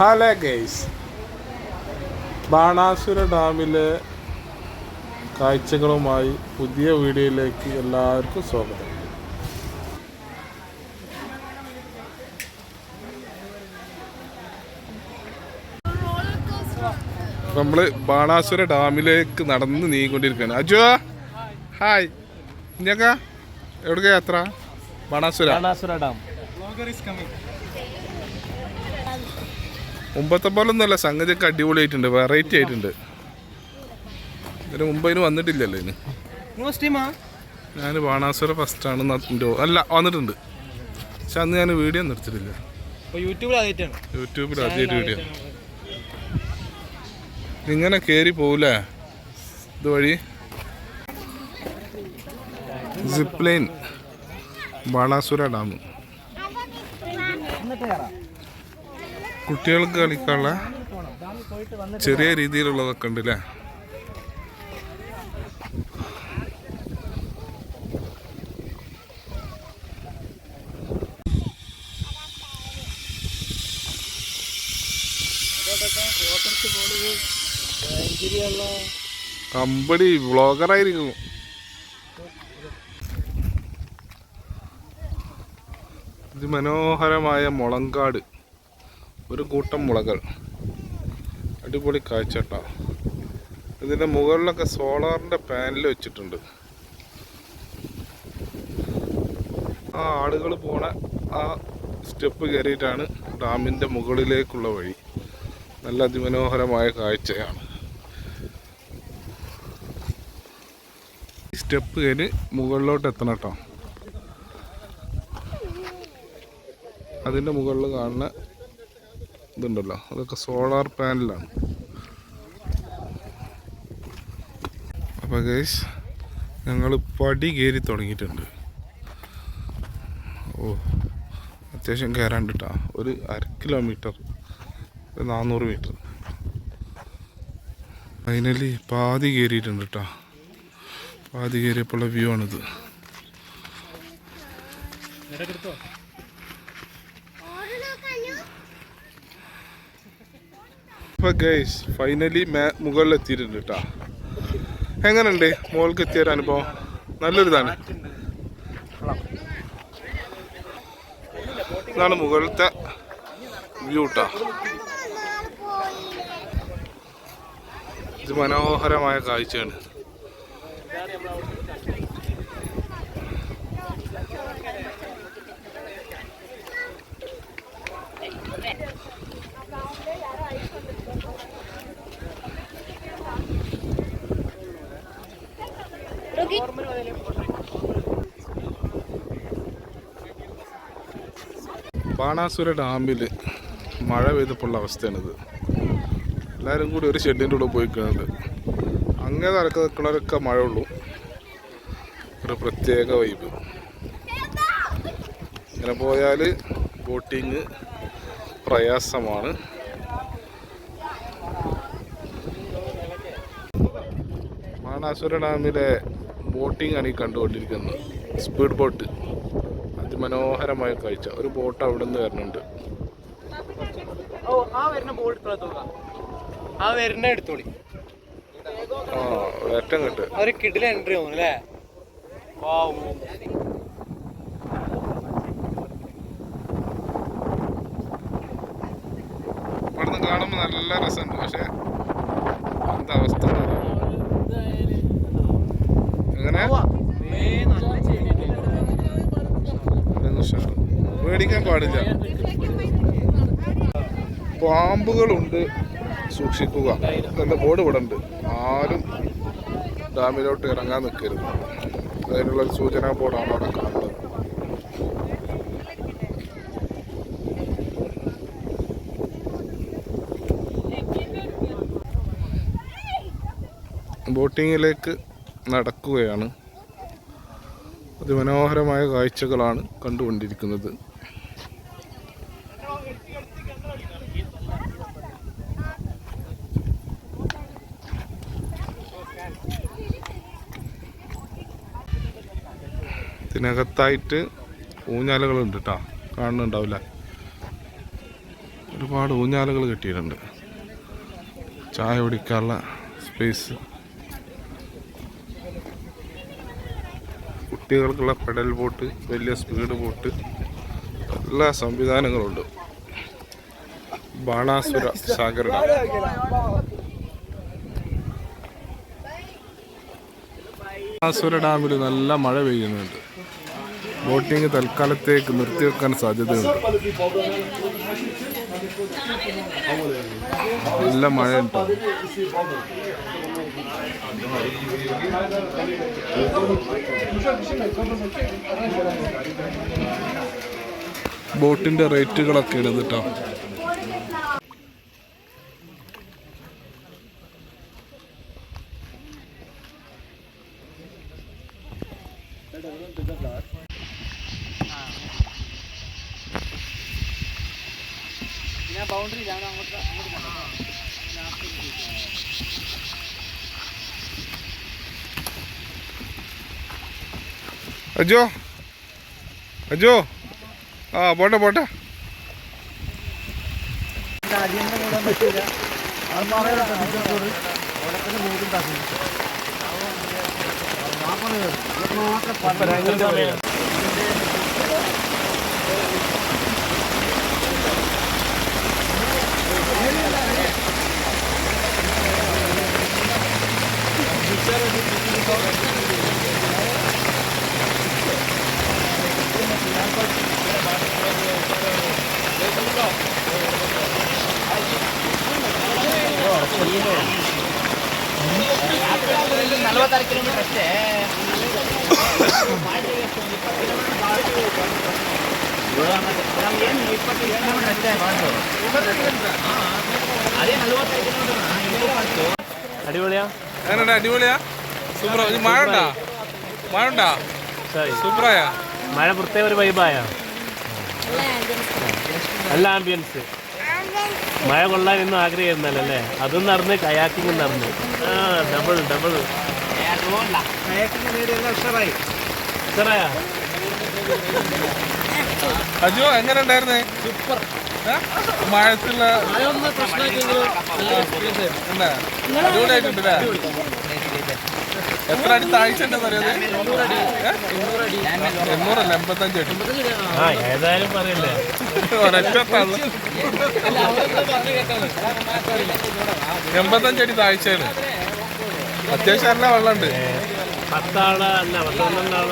Hello guys Banasura ഡാമിലെ കാഴ്ചകളുമായി പുതിയ വീഡിയോയിലേക്ക് എല്ലാവർക്കും സ്വാഗതം. നമ്മൾ ബാണാസുര ഡാമിലേക്ക് നടന്ന് നീങ്ങിക്കൊണ്ടിരിക്കുകയാണ്. അജു ഹായ്. ഞങ്ങ എവിടെയാ യാത്ര? ബാണാസുര. ബാണാസുര ഡാം. മുമ്പത്തെ പോലെ ഒന്നുമല്ല സംഗതിയൊക്കെ അടിപൊളിയായിട്ടുണ്ട്. വെറൈറ്റി ആയിട്ടുണ്ട്. ഇതിന് മുമ്പ് അതിന് വന്നിട്ടില്ലല്ലോ ഇതിന് ഞാൻ ബാണാസുര ഫസ്റ്റാണ് ആണ് അല്ല വന്നിട്ടുണ്ട്. പക്ഷെ അന്ന് ഞാൻ വീഡിയോ ഒന്നും എടുത്തിട്ടില്ല. ഇപ്പോൾ യൂട്യൂബിൽ ആദ്യമായിട്ട് വീഡിയോ ഇങ്ങനെ കയറി പോവില്ലേ ഇതുവഴി? Zip line Banasura dam. കുട്ടികൾക്ക് കളിക്കാനുള്ള ചെറിയ രീതിയിലുള്ളതൊക്കെ ഉണ്ട് അല്ലേ കമ്പടി വ്ളോഗറായിരിക്കും ഇത് മനോഹരമായ മുളങ്കാട്. ഒരു കൂട്ടം മുളകൾ. അടിപൊളി കാഴ്ചട്ടാ. ഇതിന്റെ മുകളിലൊക്കെ സോളാറിന്റെ പാനൽ വെച്ചിട്ടുണ്ട്. ആ ആളുകൾ പോണ ആ സ്റ്റെപ്പ് കയറിയിട്ടാണ് ഡാമിന്റെ മുകളിലേക്കുള്ള വഴി. നല്ല അതിമനോഹരമായ കാഴ്ചയാണ്. സ്റ്റെപ്പ് കയറി മുകളിലോട്ട് എത്തണം കേട്ടോ. അതിന്റെ മുകളിൽ കാണുന്ന ഇതുണ്ടല്ലോ. അതൊക്കെ സോളാർ പാനലാണ് അപ്പോൾ ഗൈസ് ഞങ്ങൾ പടി കയറി തുടങ്ങിയിട്ടുണ്ട്. ഓ അത്യാവശ്യം കയറാണ്ട് കേട്ടോ ഒരു അര കിലോമീറ്റർ ഒരു നാനൂറ് മീറ്റർ ഫൈനലി പാതി കയറിയിട്ടുണ്ട് കേട്ടോ പാതി കയറിയപ്പോഴുള്ള വ്യൂ ആണിത്. ഇപ്പൊ ഗൈസ് ഫൈനലി മേ മുകളിൽ എത്തിയിട്ടുണ്ട് കേട്ടോ എങ്ങനെയുണ്ട്? മുകൾക്ക് എത്തിയൊരു അനുഭവം? നല്ലൊരിതാണ്. ഇതാണ് മുകളിലത്തെ വ്യൂ കേട്ടോ ഇത് മനോഹരമായ കാഴ്ചയാണ്. ബാണാസുര ഡാമിൽ മഴ പെയ്തപ്പോഴുള്ള അവസ്ഥയാണിത്. എല്ലാവരും കൂടി ഒരു ഷെഡിന്റെ ഉള്ളിൽ പോയി നിൽക്കുന്നത് അങ്ങനെ നടക്കുന്ന നിൽക്കുന്നവരൊക്കെ മഴ ഉള്ളൂ ഒരു പ്രത്യേക വൈബ് ഇങ്ങനെ പോയാൽ ബോട്ടിങ് പ്രയാസമാണ്. ബാണാസുര ഡാമിലെ ബോട്ടിംഗ് ആണ് ഈ കണ്ടുകൊണ്ടിരിക്കുന്നത്. സ്പീഡ് ബോട്ട് അതിമനോഹരമായ കാഴ്ച ഒരു ബോട്ട് അവിടെ നിന്ന് വരുന്നുണ്ട്. ഓ ആ വരുന്ന എടുത്തോളാം ആ ഏറ്റവും കിട്ട് ഒരു എൻട്രി അല്ലേ? കാണുമ്പോൾ നല്ല രസമുണ്ട് പക്ഷെ എന്താ അവസ്ഥ എങ്ങനെ ഉഷാറ്. പേടിക്കാൻ പാടില്ല. പാമ്പുകളുണ്ട്. സൂക്ഷിക്കുക. എന്ന ബോർഡ് ഇവിടെ ഉണ്ട് ആരും ഡാമിലോട്ട് ഇറങ്ങാൻ നിൽക്കരുത് അതിനുള്ള സൂചനാ ബോർഡാണ് അവിടെ കാണുന്നത്. ബോട്ടിങ്ങിലേക്ക് നടക്കുകയാണ്. അതിമനോഹരമായ കാഴ്ചകളാണ് കണ്ടുകൊണ്ടിരിക്കുന്നത്. ഇതിനകത്തായിട്ട് ഊഞ്ഞാലകളുണ്ട് കേട്ടോ കാണുന്നുണ്ടാവില്ല. ഒരുപാട് ഊഞ്ഞാലകൾ കെട്ടിയിട്ടുണ്ട്. ചായ കുടിക്കാനുള്ള സ്പേസ് കുട്ടികൾക്കുള്ള പെഡൽ ബോട്ട് വലിയ സ്പീഡ് ബോട്ട് എല്ലാ സംവിധാനങ്ങളുണ്ട്. ബാണാസുര സാഗർ ബാണാസുര ഡാമിൽ നല്ല മഴ പെയ്യുന്നുണ്ട്. ബോട്ടിംഗ് തൽക്കാലത്തേക്ക് നിർത്തിവെക്കാൻ സാധ്യതയുണ്ട്. നല്ല മഴ ഉണ്ടോ ബോട്ടിന്റെ റേറ്റുകളൊക്കെ ഇടുന്നു കേട്ടോ ബൗണ്ടറി ഞാൻ അങ്ങോട്ട് അങ്ങോട്ട് അജോ? അജോ? ആ പോട്ടെ പോട്ടെ. മാത്രമേ അടിപൊളിയാ? എങ്ങനെ അടിപൊളിയാ? സൂപ്പർ മഴ ഉണ്ടാ? മഴ ഉണ്ടാ? സൂപ്പറായാ സൂപ്പറായ? മഴ പ്രത്യേക ഒരു വൈബായ നല്ല ആംബിയൻസ് മഴ കൊള്ളാൻ ഇന്നും ആഗ്രഹിക്കുന്നല്ലേ അല്ലേ? അതും നടന്ന് കയാക്കിങ്ങും നടന്ന്. ആ ഡബിൾ ഡബിൾ അജോ എങ്ങനെ ഉണ്ടായിരുന്നേ? സൂപ്പർ. മഴത്തുള്ള എത്ര അടി താഴ്ച ഉണ്ടെന്ന് അറിയാതെ? എണ്ണൂറല്ല എൺപത്തഞ്ച് അടി. ആ ഏതായാലും പറയല്ലേ? ഒരച്ചാണ് എൺപത്തഞ്ചടി അടി താഴ്ചയാണ്. അത്യാവശ്യം നല്ല വെള്ളമുണ്ട്. പത്താൾ അല്ല പത്തൊന്നാൾ